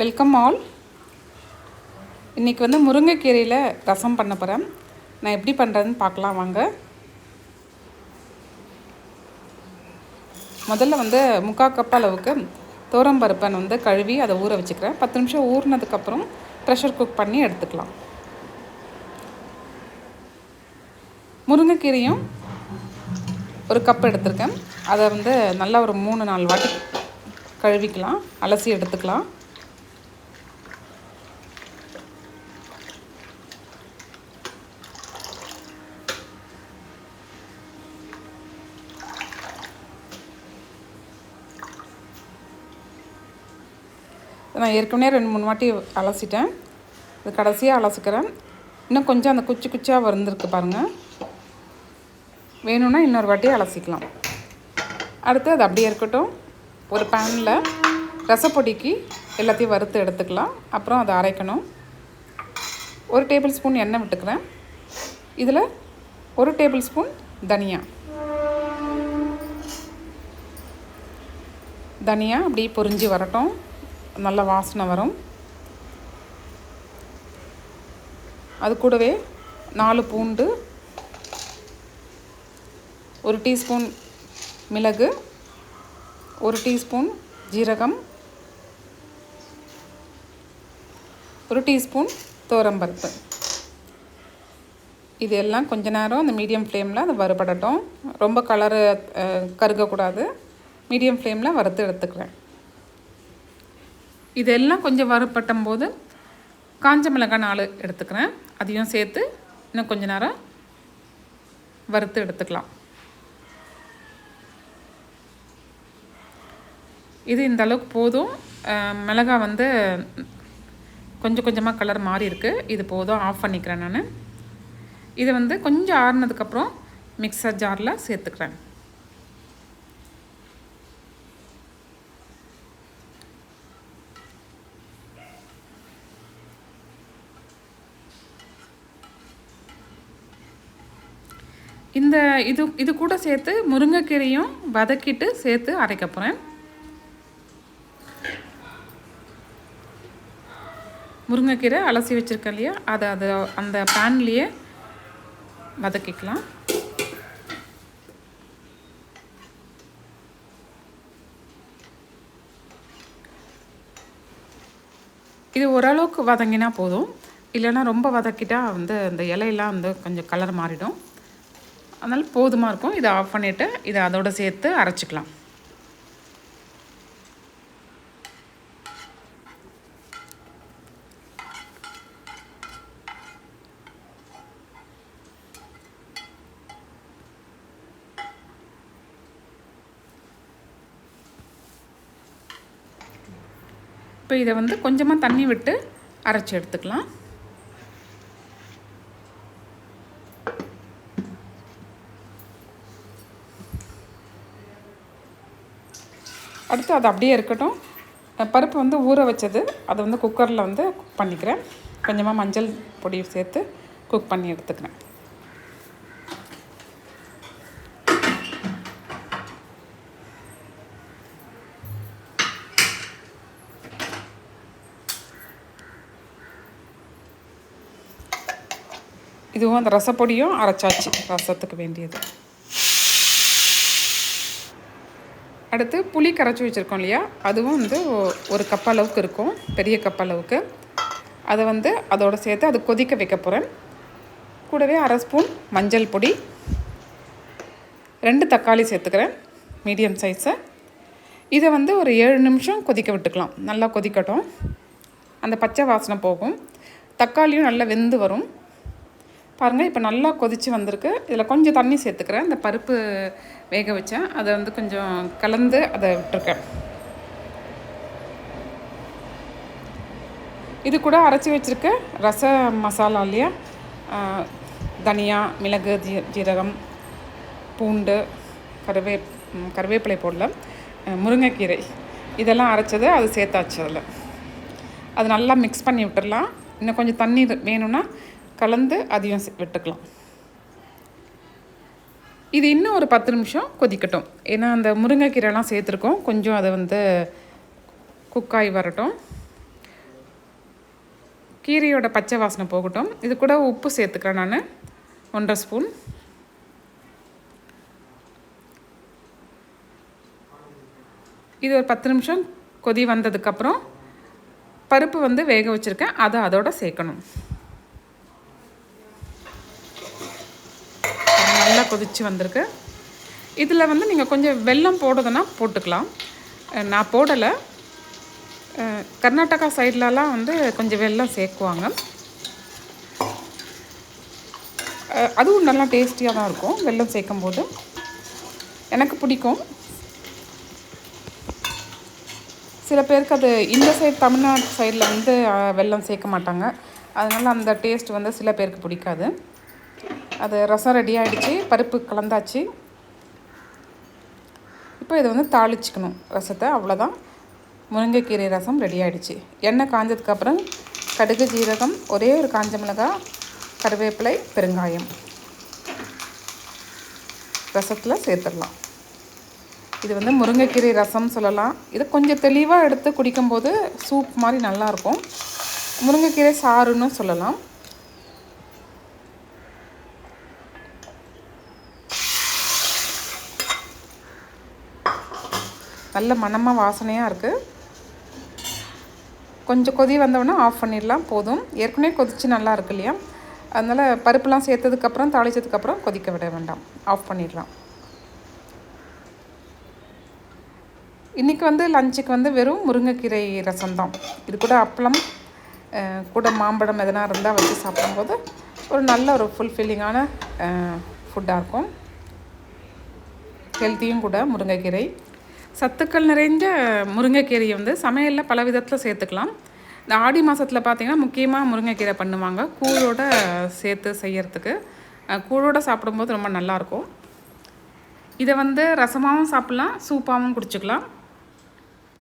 Welcome all இன்றைக்கி வந்து முருங்கைக்கீரையில் ரசம் பண்ண போகிறேன் நான் எப்படி பண்ணுறதுன்னு பார்க்கலாம் வாங்க. முதல்ல வந்து முக்கால் கப் அளவுக்கு பருப்பை வந்து கழுவி அதை ஊற வச்சுக்கிறேன். பத்து நிமிஷம் ஊறினதுக்கப்புறம் ப்ரெஷர் குக் பண்ணி எடுத்துக்கலாம். முருங்கைக்கீரையும் ஒரு கப் எடுத்திருக்கேன். அதை வந்து நல்லா ஒரு மூணு நாலு வாட்டி கழுவிக்கலாம். அலசி எடுத்துக்கலாம். நான் ஏற்கனவே ரெண்டு மூணு வாட்டி அலசிட்டேன். இது கடைசியாக அலசிக்கிறேன். இன்னும் கொஞ்சம் அந்த குச்சி குச்சியாக வந்திருக்கு பாருங்கள் வேணும்னா இன்னொரு வாட்டி அலசிக்கலாம். அடுத்து அது அப்படியே இருக்கட்டும். ஒரு பேனில் ரசப்பொடிக்கு எல்லாத்தையும் வறுத்து எடுத்துக்கலாம். அப்புறம் அதை அரைக்கணும். ஒரு டேபிள் ஸ்பூன் எண்ணெய் விட்டுக்கிறேன். இதில் ஒரு டேபிள் ஸ்பூன் தனியா. தனியா அப்படியே பொரிஞ்சு வரட்டும். நல்ல வாசனை வரும். அது கூடவே நாலு பூண்டு ஒரு டீஸ்பூன் மிளகு ஒரு டீஸ்பூன் ஜீரகம் ஒரு டீஸ்பூன் துவரம்பருப்பு இது எல்லாம் கொஞ்ச நேரம் அந்த மீடியம் ஃப்ளேமில் அது வறுபடட்டும். ரொம்ப கலரு கருகக்கூடாது. மீடியம் ஃப்ளேமில் வறுத்து எடுத்துக்கிறேன் இதெல்லாம் கொஞ்சம் வறுப்பட்டும் போது காஞ்ச மிளகாய் நாலு எடுத்துக்கிறேன். அதையும் சேர்த்து இன்னும் கொஞ்ச நேரம் வறுத்து எடுத்துக்கலாம். இது இந்த அளவுக்கு போதும். மிளகா வந்து கொஞ்சம் கொஞ்சமாக கலர் மாறி இருக்குது இது போதும். ஆஃப் பண்ணிக்கிறேன் நான். இது வந்து கொஞ்சம் ஆறுனதுக்கப்புறம் மிக்சர் ஜாரில் சேர்த்துக்கிறேன். இந்த இது இது கூட சேர்த்து முருங்கைக்கீரையும் வதக்கிட்டு சேர்த்து அரைக்க போகிறேன் முருங்கைக்கீரை அலசி வச்சுருக்கேன் இல்லையா? அதை அது அந்த பேன்லேயே வதக்கிக்கலாம். இது ஓரளவுக்கு வதங்கினா போதும். இல்லைன்னா ரொம்ப வதக்கிட்டால் வந்து அந்த இலையெல்லாம் வந்து கொஞ்சம் கலர் மாறிடும். அதனால் போதுமாக இருக்கும். இதை ஆஃப் பண்ணிவிட்டு இதை அதோடு சேர்த்து அரைச்சிக்கலாம். இப்போ இதை வந்து கொஞ்சமாக தண்ணி விட்டு அரைச்சி எடுத்துக்கலாம். அடுத்து அது அப்படியே இருக்கட்டும். பருப்பு வந்து ஊற வச்சது. அதை வந்து குக்கரில் வந்து குக் பண்ணிக்கிறேன். கொஞ்சமாக மஞ்சள் பொடி சேர்த்து குக் பண்ணி எடுத்துக்கிறேன். இதுவும் அந்த ரசப்பொடியும் அரைச்சாச்சு. ரசத்துக்கு வேண்டியது. அடுத்து புளி கரைச்சி வச்சுருக்கோம் இல்லையா? அதுவும் வந்து ஒரு கப் அளவுக்கு இருக்கும். பெரிய கப் அளவுக்கு. அதை வந்து அதோடு சேர்த்து அது கொதிக்க வைக்க போகிறேன் கூடவே அரை ஸ்பூன் மஞ்சள் பொடி. ரெண்டு தக்காளி சேர்த்துக்கிறேன். மீடியம் சைஸை இதை வந்து ஒரு ஏழு நிமிஷம் கொதிக்க விட்டுக்கலாம். நல்லா கொதிக்கட்டும். அந்த பச்சை வாசனை போகும். தக்காளியும் நல்லா வெந்து வரும். பாருங்கள் இப்போ நல்லா கொதித்து வந்திருக்கு. இதில் கொஞ்சம் தண்ணி சேர்த்துக்கிறேன். இந்த பருப்பு வேக வச்சேன். அதை வந்து கொஞ்சம் கலந்து அதை விட்டுருக்கேன். இது கூட அரைச்சி வச்சுருக்க ரச மசாலாலேயே தனியா மிளகு ஜீ ஜீரகம் பூண்டு கருவே கருவேப்பிலை போடல முருங்கைக்கீரை. இதெல்லாம் அரைச்சது அது சேர்த்தாச்சு அதில். அது நல்லா மிக்ஸ் பண்ணி விட்டுடலாம் இன்னும் கொஞ்சம் தண்ணி வேணும்னா கலந்து அதையும் விட்டுக்கலாம். இது இன்னும் ஒரு பத்து நிமிஷம் கொதிக்கட்டும். ஏன்னா அந்த முருங்கைக்கீரைலாம் சேர்த்துருக்கோம். கொஞ்சம் அதை வந்து குக்காய் வரட்டும். கீரையோட பச்சை வாசனை போகட்டும். இது கூட உப்பு சேர்த்துக்கிறேன் நான். ஒன்றரை ஸ்பூன். இது ஒரு பத்து நிமிஷம் கொதி வந்ததுக்கப்புறம் பருப்பு வந்து வேக வச்சுருக்கேன். அதை அதோட சேர்க்கணும். நல்லா கொதித்து வந்திருக்கு. இதில் வந்து நீங்கள் கொஞ்சம் வெல்லம் போடுதுன்னா போட்டுக்கலாம். நான் போடலை. கர்நாடகா சைட்லலாம் வந்து கொஞ்சம் வெல்லம் சேர்க்குவாங்க. அதுவும் நல்லா டேஸ்டியாக தான் இருக்கும் வெல்லம் சேர்க்கும்போது. எனக்கு பிடிக்கும். சில பேருக்கு அது இந்த சைடு தமிழ்நாடு சைடில் வந்து வெல்லம் சேர்க்க மாட்டாங்க. அதனால் அந்த டேஸ்ட் வந்து சில பேருக்கு பிடிக்காது. அது ரசம் ரெடி ஆகிடுச்சு பருப்பு கலந்தாச்சு. இப்போ இதை வந்து தாளிச்சுக்கணும் ரசத்தை அவ்வளோதான் முருங்கைக்கீரை ரசம் ரெடி ஆகிடுச்சு எண்ணெய் காஞ்சதுக்கப்புறம் கடுகு ஜீரகம் ஒரே ஒரு காஞ்ச மிளகாய் கருவேப்பிலை பெருங்காயம். ரசத்தில் சேர்த்துடலாம். இது வந்து முருங்கைக்கீரை ரசம் சொல்லலாம். இது கொஞ்சம் தெளிவாக எடுத்து குடிக்கும்போது சூப் மாதிரி நல்லாயிருக்கும் முருங்கைக்கீரை சாறுன்னு சொல்லலாம். நல்ல மணமாக வாசனையாக இருக்குது கொஞ்சம் கொதி வந்தோடனே ஆஃப் பண்ணிடலாம் போதும். ஏற்கனவே கொதித்து நல்லா இருக்கு இல்லையா? அதனால் பருப்புலாம் சேர்த்ததுக்கப்புறம் தாளிச்சதுக்கப்புறம் கொதிக்க விட வேண்டாம். ஆஃப் பண்ணிடலாம். இன்றைக்கி வந்து லஞ்சுக்கு வந்து வெறும் முருங்கைக்கீரை ரசம் தான் இது கூட அப்பளம் கூட மாம்பழம் எதனா இருந்தால் வச்சு சாப்பிடும்போது ஒரு நல்ல ஒரு ஃபுல்ஃபில்லிங்கான ஃபுட்டாக இருக்கும். ஹெல்த்தியும் கூட முருங்கைக்கீரை. சத்துக்கள் நிறைஞ்ச முருங்கைக்கீரையை வந்து சமையலில் பல விதத்தில் சேர்த்துக்கலாம். இந்த ஆடி மாதத்தில் பார்த்தீங்கன்னா முக்கியமாக முருங்கைக்கீரை பண்ணுவாங்க. கூழோட சேர்த்து செய்யறதுக்கு. கூழோடு கூழோட சாப்பிடும்போது ரொம்ப நல்லாயிருக்கும் இதை வந்து ரசமாகவும் சாப்பிட்லாம் சூப்பாகவும் குடிச்சிக்கலாம்.